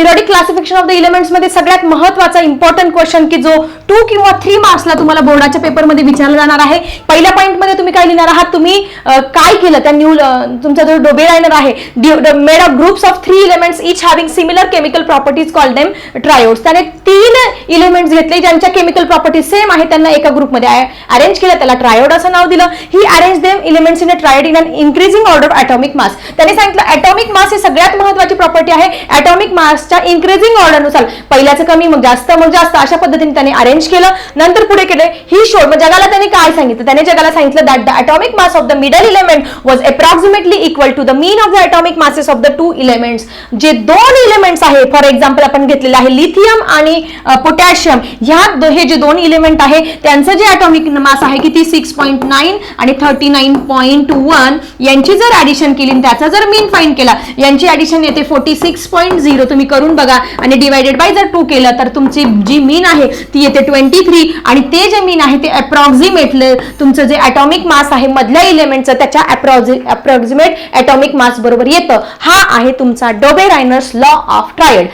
Periodic classification of the इलेमेंट्समध्ये सगळ्यात महत्त्वाचा इम्पॉर्टंट क्वेश्चन की जो टू किंवा थ्री मार्क्सला तुम्हाला बोर्डाच्या पेपरमध्ये विचारला जाणार आहे. पहिल्या पॉईंटमध्ये तुम्ही काय लिहिणार आहात? तुम्ही काय केलं? त्या न्यू तुमचा जो डोबे लायनर आहे made of groups of three elements each having similar chemical properties call them triads त्याने तीन इलेमेंट्स घेतले ज्यांच्या केमिकल प्रॉपर्टी सेम आहे त्यांना एका ग्रुपमध्ये अरेंज केलं त्याला ट्रायोड असं नाव दिलं. He arrange them elements in a triad in an increasing order atomic mass त्याने सांगितलं ॲटॉमिक मास ही सगळ्यात महत्वाची प्रॉपर्टी आहे. ॲटॉमिक मासच्या इन्क्रीजिंग ऑर्डरनुसार पहिल्याचं कमी मग जास्त मग जास्त अशा पद्धतीने त्याने अरेंज केलं. नंतर पुढे केलं ही सोड मग जगाला त्याने काय सांगितलं? त्याने जगाला सांगितलं that the atomic mass of the middle element was approximately equal to the mean of the atomic masses of the two elements जे दोन इलेमेंट्स आहे फॉर एक्झाम्पल आपण घेतलेलं आहे लिथियम आणि पोटॅशियम ह्या हे जे दोन इलेमेंट आहे त्यांचं जे अटॉमिक मास आहे किती? सिक्स पॉईंट नाईन आणि थर्टी नाईन पॉईंट वन यांची जर ऍडिशन केली आणि त्याचा जर मीन फाईन केला यांची ऍडिशन येते फोर्टी सिक्स पॉईंट झिरो तुम्ही करून बघा. आणि डिवायडेड बाय जर टू केलं तर तुमची जी मीन आहे ती येते ट्वेंटी थ्री आणि ते जे मीन आहे ते अप्रॉक्झिमेटले तुमचं जे ॲटॉमिक मास आहे मधल्या इलेमेंटचं त्याच्या अप्रॉक्झिमेट ॲटॉमिक मास बरोबर येतं. हा आहे तुमचा Dobereiner's law of triad